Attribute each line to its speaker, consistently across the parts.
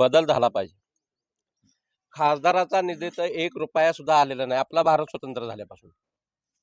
Speaker 1: बदल झाला पाहिजे खासदाराचा निधी तर एक रुपया सुद्धा आलेला नाही आपला भारत स्वतंत्र झाल्यापासून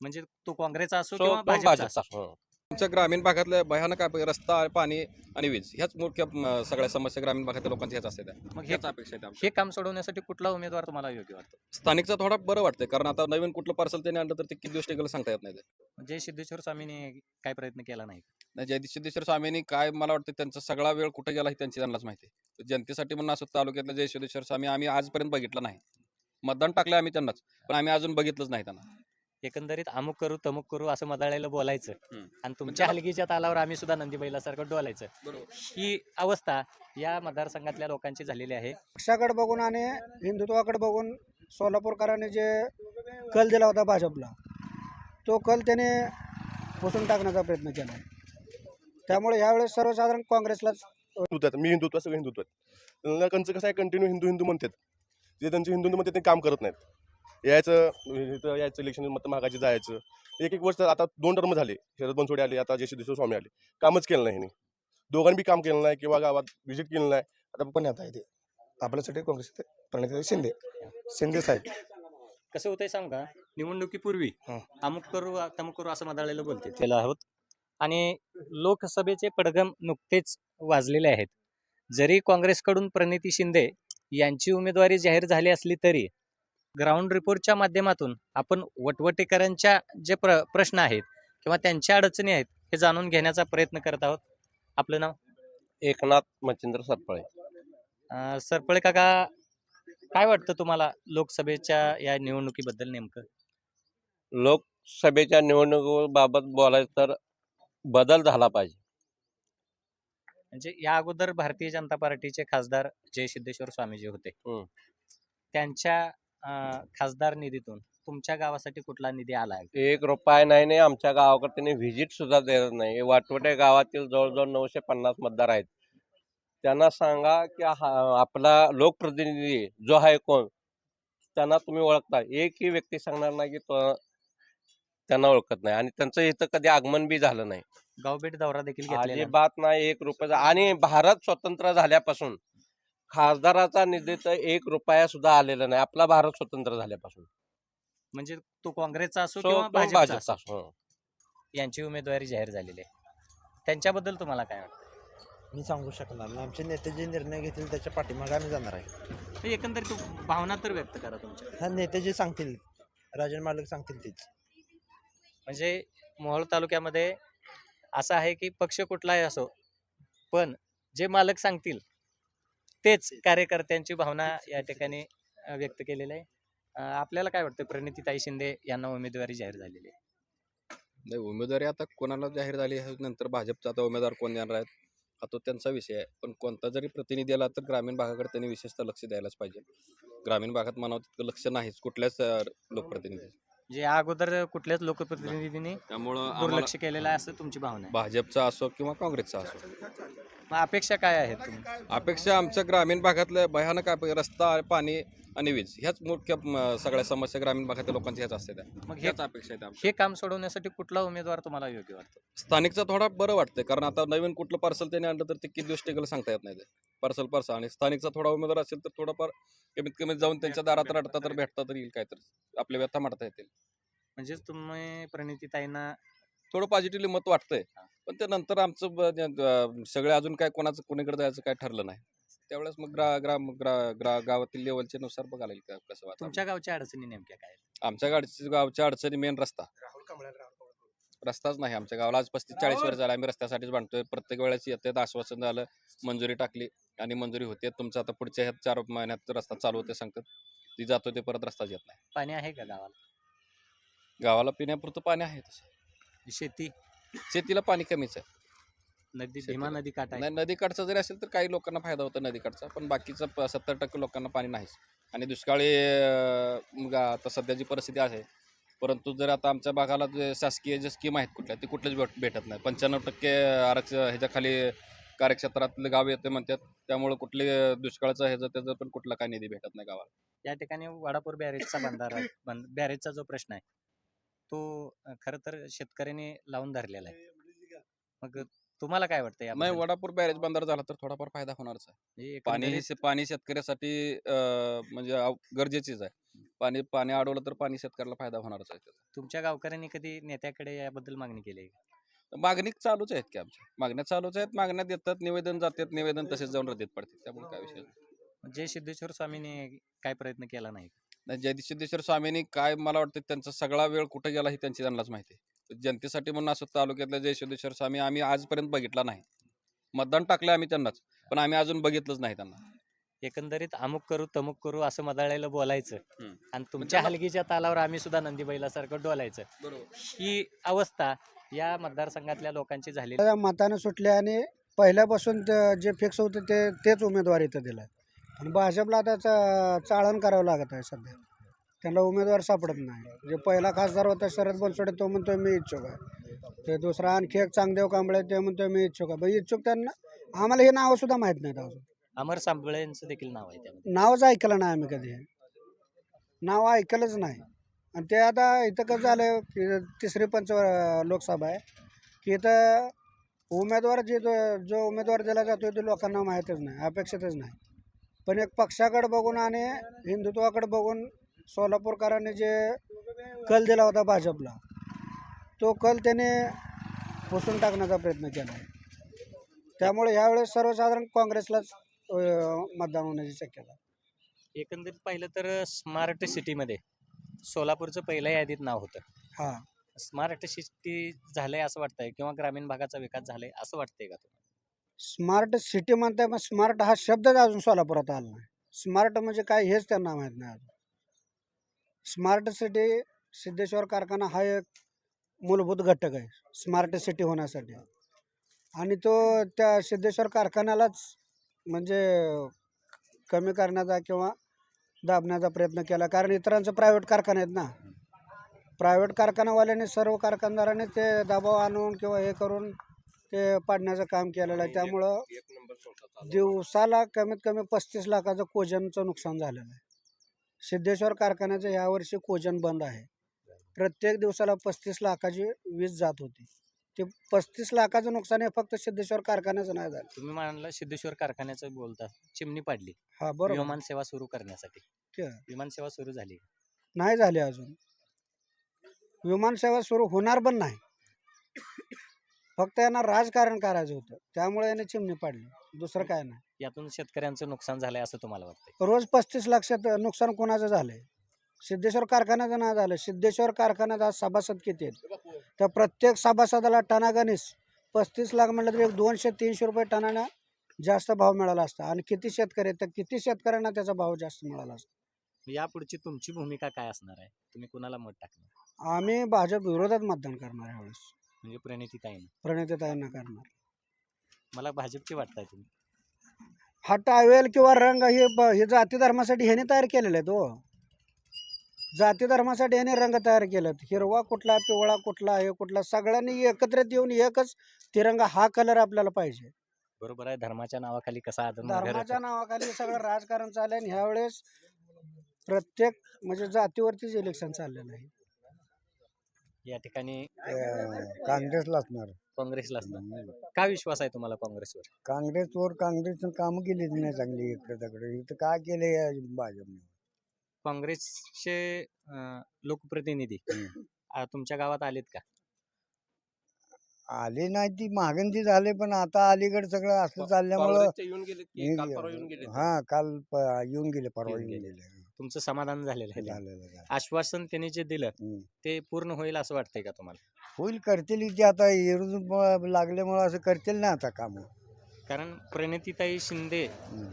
Speaker 2: म्हणजे तो काँग्रेसचा असो
Speaker 1: तो
Speaker 2: किंवा भाजपचा.
Speaker 1: हो.
Speaker 3: आमच्या ग्रामीण भागातल्या भयानक आप- रस्ता पाणी आणि वीज ह्याच मुख्य म, सगळ्या समस्या ग्रामीण भागातल्या लोकांच्या ह्याच असतात
Speaker 2: मग हे
Speaker 3: ह्याच अपेक्षा आहेत आमच्या.
Speaker 2: हे काम सोडवण्यासाठी कुठला उमेदवार तुम्हाला योग्य वाटतो
Speaker 3: स्थानिकचा थोडा बरं वाटतंय कारण आता नवीन कुठलं पार्सल त्यांनी आणलं तर ते किती दिवस टिकलं सांगता येत नाही ते.
Speaker 2: म्हणजे सिद्धेश्वर स्वामीने काय प्रयत्न केला नाही
Speaker 3: नाही जयदीश सिद्धेश्वर स्वामींनी काय मला वाटतं त्यांचा सगळा वेळ कुठे गेला हे त्यांची त्यांनाच माहिती आहे. जनतेसाठी म्हणून असं तालुक्यातलं जय सिद्धेश्वर स्वामी आम्ही आजपर्यंत बघितलं नाही. मतदान टाकलं आम्ही त्यांनाच पण आम्ही अजून बघितलंच नाही त्यांना.
Speaker 2: एकंदरीत अमुक करू तमुक करू असं मदळायला बोलायचं.
Speaker 3: हम्म.
Speaker 2: आणि तुमच्या हलगीच्या तालावर आम्ही सुद्धा नंदी बैलासारखं डोलायचं.
Speaker 3: बरोबर.
Speaker 2: ही अवस्था या मतदारसंघातल्या लोकांची झालेली आहे.
Speaker 4: पक्षाकडे बघून आणि हिंदुत्वाकडे बघून सोलापूरकरांनी जे कल दिला होता भाजपला तो कल त्याने पुसून टाकण्याचा प्रयत्न केला. आहे त्यामुळे यावेळेस सर्वसाधारण काँग्रेसलाच
Speaker 5: आहेत मी हिंदुत्व सगळे हिंदुत्व आहेत त्यांना कंचं कसं आहे कंटिन्यू हिंदू हिंदू म्हणतात. जे त्यांचे हिंदू हिंदू म्हणतात ते काम करत नाहीत. यायचं इथं यायचं इलेक्शन मत मागायचे जायचं. एक एक वर्ष आता दोन टर्म झाले. शरद बनसोडे आले आता जयश्री देशमुख स्वामी आले. कामच केलं नाही ह्यांनी दोघांनी बी काम केलं नाही किंवा गावात व्हिजिट केलं नाही. आता पण आता इथे आपल्यासाठी काँग्रेस प्रणित शिंदे. शिंदे साहेब.
Speaker 2: कसं होतंय सांग का? निवडणुकीपूर्वी
Speaker 5: हं.
Speaker 2: अमुक करू तमुक करू असं मदळलेलं बोलते. केलं आहोत. आणि लोकसभेचे पडगम नुकतेच वाजलेले आहेत. जरी काँग्रेसकडून प्रणिती शिंदे यांची उमेदवारी जाहीर झाली असली तरी ग्राउंड रिपोर्टच्या माध्यमातून आपण वटवटेकरांच्या जे प्र प्रश्न आहेत किंवा त्यांच्या अडचणी आहेत हे जाणून घेण्याचा प्रयत्न करत आहोत. आपलं नाव?
Speaker 1: एकनाथ मच्छिंद्र सरपळे.
Speaker 2: अं, सरपळे काका काय वाटतं तुम्हाला लोकसभेच्या या निवडणुकीबद्दल नेमकं?
Speaker 1: लोकसभेच्या निवडणुकीबाबत बोलायचं तर बदल झाला पाहिजे.
Speaker 2: म्हणजे या अगोदर भारतीय जनता पार्टीचे खासदार जय सिद्धेश्वर स्वामी जे होते. त्यांच्या अं, खासदार निधीतून तुमच्या गावासाठी कुठला निधी आला आहे?
Speaker 1: एक रुपया नाही नाही. आमच्या गावाकडे त्यांनी व्हिजिट सुद्धा देत नाही. वाटवटे गावातील जवळजवळ नऊशे पन्नास मतदार आहेत. त्यांना सांगा की हा आपला लोकप्रतिनिधी जो आहे कोण? त्यांना तुम्ही ओळखता. एकही व्यक्ती सांगणार नाही की तो त्यांना ओळखत नाही. आणि त्यांचं इथं कधी आगमन बी झालं नाही.
Speaker 2: गावभेट दौरा देखील घेतलेला आहे.
Speaker 1: अजिबात नाही एक रुपयाचा. आणि भारत स्वतंत्र झाल्यापासून खासदाराचा निधी तर एक रुपया सुद्धा आलेला नाही. आपला भारत स्वतंत्र झाल्यापासून.
Speaker 2: म्हणजे तो काँग्रेसचा असो
Speaker 1: तो
Speaker 2: किंवा भाजपचा
Speaker 1: भाजपचा
Speaker 2: असो,
Speaker 1: हो.
Speaker 2: यांची उमेदवारी जाहीर झालेली आहे. त्यांच्याबद्दल तुम्हाला काय वाटतं?
Speaker 6: मी सांगू शकणार नाही. आमचे नेते जे निर्णय घेतील त्याच्या पाठीमागे आम्ही जाणार आहे.
Speaker 2: तर एकंदरीत तू भावना तर व्यक्त करा तुमच्या.
Speaker 6: हा नेते जे सांगतील राजन मालक सांगतील तेच.
Speaker 2: म्हणजे मोहोळ तालुक्यामध्ये असं आहे की पक्ष कुठलाही असो पण जे मालक सांगतील तेच कार्यकर्त्यांची भावना या ठिकाणी व्यक्त केलेली आहे. आपल्याला काय वाटतं? प्रणितीताई शिंदे यांना उमेदवारी जाहीर झालेली आहे.
Speaker 3: नाही उमेदवारी आता कोणाला जाहीर झाली नंतर भाजपचा आता उमेदवार कोण देणार आहेत? हा तो त्यांचा विषय आहे. पण कोणता जरी प्रतिनिधी आला तर ग्रामीण भागाकडे त्यांनी विशेषतः लक्ष द्यायलाच पाहिजे. ग्रामीण भागात म्हणावं तितकं लक्ष नाहीच कुठल्याच लोकप्रतिनिधी
Speaker 2: या अगोदर कुठल्याच लोकप्रतिनिधींनी
Speaker 3: त्यामुळं आम्हाला
Speaker 2: दुर्लक्ष केलेलं आहे असं तुमची भावना आहे?
Speaker 3: भाजपचा असो किंवा काँग्रेसचा असो.
Speaker 2: मग अपेक्षा काय आहेत तुम्ही
Speaker 3: अपेक्षा आमच्या ग्रामीण भागातल्या भयानक रस्ता पाणी आणि वीज ह्याच मुख्य म, सगळ्या समस्या ग्रामीण भागातल्या लोकांच्या ह्याच असतात.
Speaker 2: मग हे
Speaker 3: ह्याच अपेक्षा आहेत आमच्या.
Speaker 2: हे काम सोडवण्यासाठी कुठला उमेदवार तुम्हाला योग्य वाटतो?
Speaker 3: स्थानिकचा थोडा बरं वाटतंय कारण आता नवीन कुठलं पार्सल त्यांनी आणलं तर ते किती दिवस टिकलं सांगता येत नाही ते. पार्सल पार्सल आणि स्थानिकचा थोडा उमेदवार असेल तर थोडाफार कमीत कमी जाऊन त्यांच्या दारात रडता तर भेटता तर येईल काय तर आपल्या व्यथा मांडता येतील.
Speaker 2: म्हणजेच तुम्ही प्रणितीताईंना
Speaker 3: थोडं पॉझिटिव्हली मत वाटतंय. पण ते नंतर आमचं ब- ज- अं, सगळे अजून काय कोणाचं कोणीकडे जायचं काय ठरलं नाही. त्यावेळेस मग ग्रा ग्राम ग्रा ग्रा गावातील लेवलच्या नुसार बघायला येईल का कसं वाटतं
Speaker 2: तुमच्या गावच्या अडचणी नेमक्या काय आहेत?
Speaker 3: आमच्या गाडची गावच्या अडचणी मेन रस्ता. रस्ताच नाही आमच्या गावाला. आज पस्तीस चाळीस वर्ष झाला आम्ही रस्त्यासाठीच बांधतोय. प्रत्येक वेळेस येते आश्वासन झालं मंजुरी टाकली आणि मंजुरी होते. तुमचं आता पुढच्या ह्या चार महिन्यात रस्ता चालू होते सांगतात. ती जातो ते परत रस्ताच येत नाही.
Speaker 2: पाणी आहे का गावाला?
Speaker 3: गावाला पिण्यापुरतं पाणी आहे तसं.
Speaker 2: शेती?
Speaker 3: शेतीला पाणी कमीच आहे.
Speaker 2: नदी
Speaker 3: शेतीला.
Speaker 2: भीमा नदी काठ आहे.
Speaker 3: नाही नदीकाठचा जरी असेल तर काही लोकांना फायदा होतो नदीकाठचा पण बाकीचं सत्तर टक्के लोकांना पाणी नाहीच. आणि दुष्काळी अं, आता सध्याची परिस्थिती आहे परंतु जर आता आमच्या भागाला जे शासकीय जे स्कीम आहेत कुठल्या ते कुठलेच भेट भेटत नाही पंच्याण्णव टक्के आरक्षण ह्याच्या खाली कार्यक्षेत्रातले गाव येते म्हणतात. त्यामुळे कुठले दुष्काळाचं ह्याचं त्याचं पण कुठला काही निधी भेटत नाही गावाला.
Speaker 2: या ठिकाणी वाडापूर बॅरेजचा बंधारा बंद बॅरेजचा जो प्रश्न आहे तो खरं तर शेतकऱ्यांनी लावून धरलेला आहे. मग तुम्हाला काय वाटतं
Speaker 3: नाही
Speaker 2: याबद्दल?
Speaker 3: वडापूर बॅरेज बंदर झाला तर थोडाफार फायदा होणारच आहे. पाणी पाणी शेतकऱ्यासाठी म्हणजे गरजेचीच आहे. पाणी पाणी अडवलं तर पाणी शेतकऱ्याला फायदा होणारच आहे त्याचा.
Speaker 2: तुमच्या गावकऱ्यांनी कधी नेत्याकडे याबद्दल मागणी केली आहे का?
Speaker 3: मागणी चालूच आहेत की आमच्या मागण्या चालूच आहेत मागण्या देतात निवेदन जातात निवेदन तसेच जाऊन रद्दीत पडतात त्यामुळे काय विषय नाही.
Speaker 2: जय सिद्धेश्वर स्वामीने काय प्रयत्न केला नाही?
Speaker 3: नाही जयसिद्धेश्वर स्वामींनी काय मला वाटतं त्यांचा सगळा वेळ कुठे गेला हे त्यांची त्यांनाच माहिती आहे जनतेसाठी म्हणून असं तालुक्यातल्या जयसिद्धेश्वर स्वामी आम्ही आजपर्यंत बघितला नाही मतदान टाकलं आम्ही त्यांनाच पण आम्ही अजून बघितलंच नाही त्यांना
Speaker 2: एकंदरीत अमुक करू तमुक करू असं मदाळायला बोलायचं.
Speaker 3: हम्म.
Speaker 2: आणि तुमच्या
Speaker 3: त्याला-
Speaker 2: हलगीच्या तालावर आम्ही सुद्धा नंदीबैलासारखं डोलायचं.
Speaker 3: बरोबर.
Speaker 2: ही अवस्था या मतदारसंघातल्या लोकांची
Speaker 4: त्या मताने सुटले आणि पहिल्यापासून ते- जे फिक्स होतं ते तेच उमेदवार इथं दिला आणि भाजपला आता चा- चाळण करावं लागत आहे सध्या. त्यांना उमेदवार सापडत नाही. जे पहिला खासदार होता शरद बनसोडे तो म्हणतोय मी इच्छुक आहे. ते दुसरा आणखी एक चांगदेव कांबळे ते म्हणतोय मी इच्छुक आहे. इच्छुक त्यांना? आम्हाला हे नावं सुद्धा माहीत नाहीत अजून.
Speaker 2: अमर सांबळेंचं देखील नाव आहे त्यामध्ये.
Speaker 4: नावच ऐकलं नाही आम्ही कधी. नाव ऐकलंच नाही. आणि ते आता इथं कसं झालं की तिसरी पंच लोकसभा आहे की इथं उमेदवार जे जो- जो उमेदवार दिला जातो ते लोकांना माहीतच नाही अपेक्षितच नाही. पण एक पक्षाकडे बघून आणि हिंदुत्वाकडे बघून सोलापूरकरांनी जे कल दिला होता भाजपला तो कल त्याने पुसून टाकण्याचा प्रयत्न केला आहे त्यामुळे यावेळेस सर्वसाधारण काँग्रेसलाच मतदान होण्याची शक्यता.
Speaker 2: एकंदरीत पाहिलं तर स्मार्ट सिटीमध्ये सोलापूरचं पहिल्या यादीत नाव होतं.
Speaker 4: हा.
Speaker 2: स्मार्ट सिटी झालंय असं वाटतंय किंवा ग्रामीण भागाचा विकास झालाय असं वाटतंय का तुम्हाला?
Speaker 4: स्मार्ट सिटी म्हणताय पण स्मार्ट हा शब्दच अजून सोलापुरात आला नाही. स्मार्ट म्हणजे काय हेच त्यांना माहीत नाही अजून. स्मार्ट सिटी सिद्धेश्वर कारखाना हा एक मूलभूत घटक आहे स्मार्ट सिटी होण्यासाठी. आणि तो त्या सिद्धेश्वर कारखान्यालाच म्हणजे कमी करण्याचा किंवा दाबण्याचा प्रयत्न केला. कारण इतरांचं प्रायव्हेट कारखाने आहेत ना. प्रायव्हेट कारखानावाल्यांनी सर्व कारखानदारांनी ते दबाव आणून किंवा हे करून ते पाडण्याचं काम केलेलं आहे. त्यामुळं. दिवसाला कमीत कमी पस्तीस लाखाचं कोजनचं नुकसान झालेलं आहे. सिद्धेश्वर कारखान्याचं यावर्षी कोजन बंद आहे. प्रत्येक दिवसाला पस्तीस लाखाची वीज जात होती. ते पस्तीस लाखाचं नुकसान हे फक्त सिद्धेश्वर कारखान्याचं नाही झालं.
Speaker 2: तुम्ही म्हणाला सिद्धेश्वर कारखान्याचं बोलता चिमणी पाडली.
Speaker 4: हा बरोबर.
Speaker 2: विमान सेवा सुरू करण्यासाठी? विमान सेवा सुरू झाली.
Speaker 4: नाही झाले अजून. विमानसेवा सुरू होणार पण नाही. फक्त यांना राजकारण करायचं होतं. त्यामुळे यांनी चिमणी पाडली. दुसरं काय नाही.
Speaker 2: यातून शेतकऱ्यांचं नुकसान झालंय असं तुम्हाला वाटतंय?
Speaker 4: रोज पस्तीस लाख नुकसान कोणाचं झालंय? सिद्धेश्वर कारखान्याचं नाही झालं. सिद्धेश्वर कारखान्यात आज सभासद किती आहेत? तर प्रत्येक सभासदाला टनागणीस पस्तीस लाख म्हटलं तर एक दोनशे तीनशे रुपये टनानं जास्त भाव मिळाला असता. आणि किती शेतकरी आहेत? तर किती शेतकऱ्यांना त्याचा भाव जास्त मिळाला असता?
Speaker 2: यापुढची तुमची भूमिका काय असणार आहे? तुम्ही कुणाला मत टाकणार?
Speaker 4: आम्ही भाजप विरोधात मतदान करणार यावेळेस.
Speaker 2: म्हणजे प्रणिती ताईन.
Speaker 4: प्रणितीताईंना करणार.
Speaker 2: मला भाजपची वाटताय तुम्ही.
Speaker 4: हा टावेल किंवा रंग हे हे जाती धर्मासाठी ह्याने तयार केलेले आहेत हो. जाती धर्मासाठी ह्याने रंग तयार केलेत. हिरवा कुठला पिवळा कुठला हे कुठला सगळ्यांनी एकत्रित येऊन एकच तिरंगा हा कलर आपल्याला पाहिजे.
Speaker 2: बरोबर आहे. धर्माच्या नावाखाली कसा आदर
Speaker 4: धर्माच्या नावाखाली सगळं राजकारण चाललंय आणि ह्यावेळेस प्रत्येक म्हणजे जातीवरतीच इलेक्शन चाललेलं आहे.
Speaker 2: या ठिकाणी
Speaker 7: काँग्रेसला असणार.
Speaker 2: काँग्रेसला असणार. का विश्वास आहे तुम्हाला काँग्रेसवर?
Speaker 7: काँग्रेसवर काँग्रेसनं कामं केलीच नाही चांगली इकडे तिकडे. इथं काय केलं या भाजपने?
Speaker 2: काँग्रेसचे अं, लोकप्रतिनिधी तुमच्या गावात आलेत का
Speaker 7: आले नाही ती मागणी झाले पण आता अलीकडे सगळं असं चालल्यामुळं
Speaker 1: काँग्रेसचे येऊन गेले की
Speaker 7: हे
Speaker 1: काल परवा येऊन गेले
Speaker 7: हा काल प- येऊन गेले परवा
Speaker 2: येऊन
Speaker 7: येऊन
Speaker 2: गेले. तुमचं समाधान झालेलं आहे
Speaker 7: झालेलं झालं.
Speaker 2: आश्वासन त्यांनी जे दिलं
Speaker 7: हम्म.
Speaker 2: ते पूर्ण होईल असं वाटतंय का तुम्हाला
Speaker 7: होईल करतील की आता येरून लागल्यामुळं असं करतील ना आता कामं
Speaker 2: कारण प्रणितीताई शिंदे.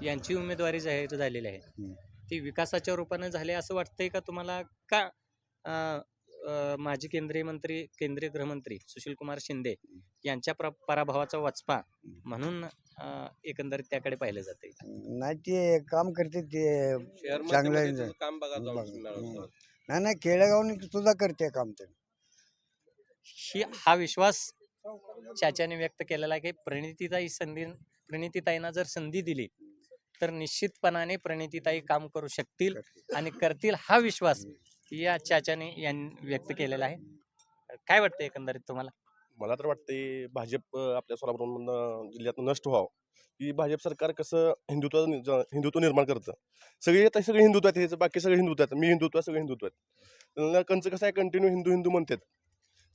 Speaker 2: यांची उमेदवारी जाहीर झालेली आहे
Speaker 7: हम्म.
Speaker 2: ती विकासाच्या रूपाने झाली असं वाटतंय का तुम्हाला का अं, अं, माजी केंद्रीय मंत्री केंद्रीय गृहमंत्री सुशील कुमार शिंदे यांच्या प्र पराभवाचा वचपा म्हणून अं, एकंदरीत त्याकडे पाहिलं जाते
Speaker 7: नाही ते काम करते ते चांगलं
Speaker 1: मध्ये
Speaker 7: आहे.
Speaker 1: तुझं काम बघा जाऊन
Speaker 7: बघ,
Speaker 1: मिळालं
Speaker 7: हम्म.
Speaker 1: तर.
Speaker 7: नाही नाही खेडेगावनी सुद्धा करते काम ते
Speaker 2: ही हा विश्वास चाच्याने व्यक्त केलेला आहे की प्रणितीताई संधी प्रणितीताईंना जर संधी दिली तर निश्चितपणाने प्रणितीताई काम करू शकतील आणि करतील हा विश्वास या चाच्याने यां व्यक्त केलेला आहे. काय वाटतं एकंदरीत तुम्हाला?
Speaker 5: मला तर वाटते भाजप आपल्या सोलापूरमधनं जिल्ह्यातनं नष्ट व्हावं. की भाजप सरकार कसं हिंदुत्व हिंदुत्व निर्माण करतं. सगळे सगळे हिंदुत्व आहेत बाकी सगळे हिंदुत्व आहेत. मी हिंदुत्व सगळे हिंदुत्व आहेत. त्यांना कंचं कसं आहे कंटिन्यू हिंदू हिंदू म्हणतात.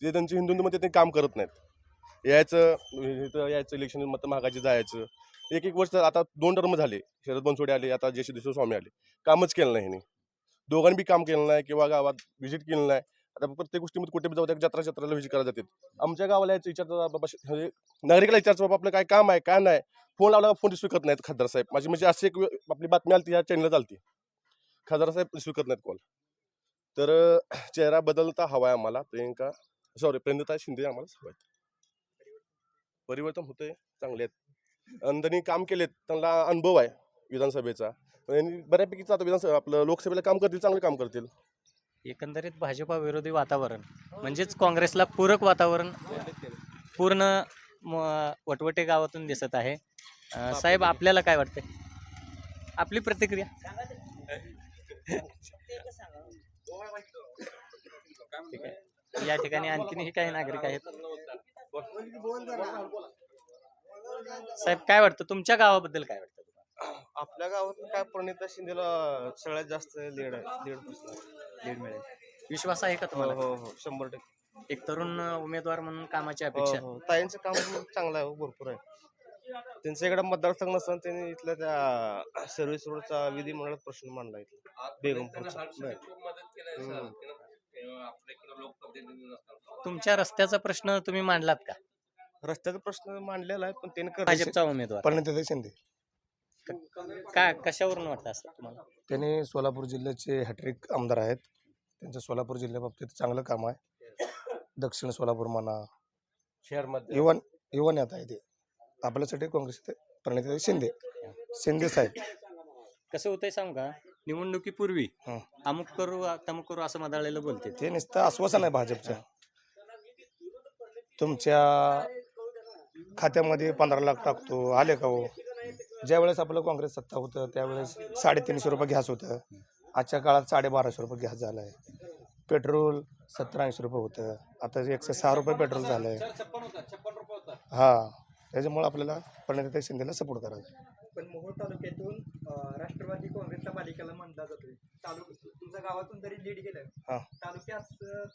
Speaker 5: जे त्यांचे हिंदू हिंदू म्हणतात ते काम करत नाहीत. यायचं इथं यायचं इलेक्शन मतं मागायचे जायचं. एक एक वर्ष आता दोन टर्म झाले. शरद बनसोडे आले आता जयश्री देशमुख स्वामी आले. कामच केलं नाही ह्यांनी. दोघांनी बी काम केलं नाही किंवा गावात व्हिजिट केलं नाही. आता प्रत्येक गोष्टीमध्ये कुठे बी जाऊ त्या जत्रा जत्राला व्हिजिट करायला जाते आमच्या गावाला याचं विचारतात बाबा म्हणजे नागरिकाला विचारचं बाबा आपलं काय काम आहे काय नाही? फोन लावला फोन रिसिव्ह करत नाहीत खासदार साहेब. माझी म्हणजे अशी एक आपली बातमी आली ह्या चॅनलला चालते खासदार साहेब रिसिव्ह करत नाहीत कॉल तर चेहरा बदलता हवा आहे आम्हाला. प्रियंका सॉरी प्रेंदता शिंदे आम्हाला हवा आहेत. परिवर्तन होते चांगले आहेत. आणि त्यांनी काम केलेत त्यांना अनुभव आहे विधानसभेचा. आणि बऱ्यापैकी आता विधानसभा आपलं लोकसभेला काम करतील चांगले काम करतील.
Speaker 2: एकंदरीत भाजपा विरोधी वातावरण म्हणजेच काँग्रेसला पूरक वातावरण पूर्ण म- वटवटे गावातून दिसत आहे. अं, साहेब आपल्याला काय वाटतंय? आपली प्रतिक्रिया? ठीक आहे. या ठिकाणी आणखीनही काही नागरिक आहेत. साहेब काय वाटतं? तुमच्या गावाबद्दल काय वाटतं?
Speaker 8: आपल्या गावात काय प्रणिता शिंदेला सगळ्यात जास्त लीड आहे लीड
Speaker 2: लीड मिळेल. विश्वास आहे का
Speaker 8: हो
Speaker 2: तुम्हाला?
Speaker 8: हो हो शंभर टक्के.
Speaker 2: एक तरुण उमेदवार म्हणून कामाची
Speaker 8: हो,
Speaker 2: अपेक्षा.
Speaker 8: हो. ताईंचं काम पण चांगलं आहे हो, भरपूर आहे. त्यांचं इकडे मतदारसंघ नसताना त्यांनी इथल्या त्या सर्व्हिस रोडचा विधिमंडळात प्रश्न मांडला इथला बेगमपूरचा. हम्म.
Speaker 2: तुमच्या रस्त्याचा प्रश्न तुम्ही मांडलात का?
Speaker 8: रस्त्याचा प्रश्न मांडलेला आहे पण त्यांनी कर
Speaker 2: भाजपचा उमेदवार.
Speaker 6: प्रणिता शिंदे.
Speaker 2: काय कशावरून वाटतं असं तुम्हाला?
Speaker 6: त्यांनी सोलापूर जिल्ह्याचे हॅट्रिक आमदार आहेत. त्यांचं सोलापूर जिल्ह्याबाबतीत चांगलं काम आहे. दक्षिण सोलापूर म्हणा
Speaker 1: शहरमध्ये.
Speaker 6: इवन इवन येत आहे ते. आपल्यासाठी काँग्रेस प्रणिता शिंदे. शिंदे साहेब.
Speaker 2: कसं होतंय सांगू का? निवडणुकीपूर्वी
Speaker 6: हं.
Speaker 2: अमुक करू तमुक करू असं मदाळलेलं बोलते
Speaker 6: ते नुसतं आश्वासन आहे भाजपचं. तुमच्या खात्यामध्ये पंधरा लाख टाकतो. आले का हो? ज्यावेळेस आपलं काँग्रेस सत्ता होतं त्यावेळेस साडेतीनशे रुपये गॅस होतं. आजच्या काळात साडेबाराशे रुपये गॅस झालं आहे पेट्रोल सत्तर ऐंशी रुपये होतं. आता एकशे सहा रुपये पेट्रोल झालं आहे हां त्याच्यामुळे आपल्याला प्रणिता शिंदेला सपोर्ट करायचा.
Speaker 9: पण मोहोळ तालुक्यातून राष्ट्रवादी काँग्रेसचा बालिकाला मानला जातोय. तालुका तुमच्या गावातून जरी लीड गेलं
Speaker 6: हा.
Speaker 9: तालुक्यात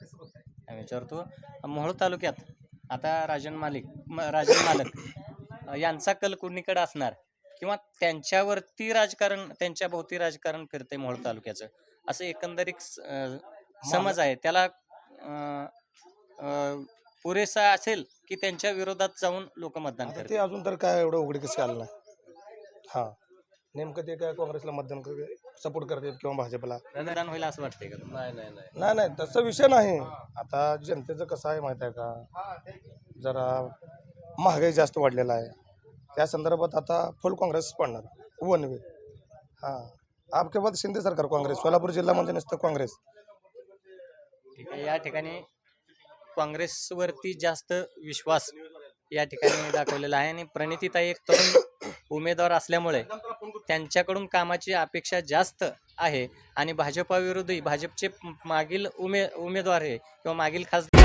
Speaker 9: कसं बघताय?
Speaker 2: आम्ही विचारतो? मोहोळ तालुक्यात आता राजन मालिक राजन मालक यांचा कल कुणीकडे असणार? किंवा त्यांच्यावरती राजकारण त्यांच्या भोवती राजकारण फिरतंय मोहोळ तालुक्याचं? असं एकंदरीत समज आहे. त्याला पुरेसा असेल की त्यांच्या विरोधात जाऊन लोक मतदान
Speaker 6: आता
Speaker 2: करतील?
Speaker 6: ते अजून तर काय एवढं उघडकीस आलं नाही. हां. नेमकं ते काय काँग्रेसला मतदान सपोर्ट करतात किंवा भाजपला.
Speaker 2: मतदान होईल असं वाटतंय का
Speaker 1: नाही नाही नाही.
Speaker 6: नाही नाही तसं विषय नाही. आता जनतेचं कसं आहे माहिती आहे का? जरा महागाई जास्त वाढलेला आहे. त्या संदर्भात आता फुल काँग्रेस पडणार. वन वे हां. आपके बाद शिंदे सरकार काँग्रेस सोलापूर जिल्हा म्हणजे नुसतं काँग्रेस.
Speaker 2: ठीक आहे. या ठिकाणी काँग्रेसवरती जास्त विश्वास या ठिकाणी दाखवलेला आहे. आणि प्रणितीताई एक तरुण उमेदवार असल्यामुळे त्यांच्याकडून कामाची अपेक्षा जास्त आहे. आणि भाजपाविरोधी भाजपचे मागील उमे उमेदवार हे किंवा मागील खासदार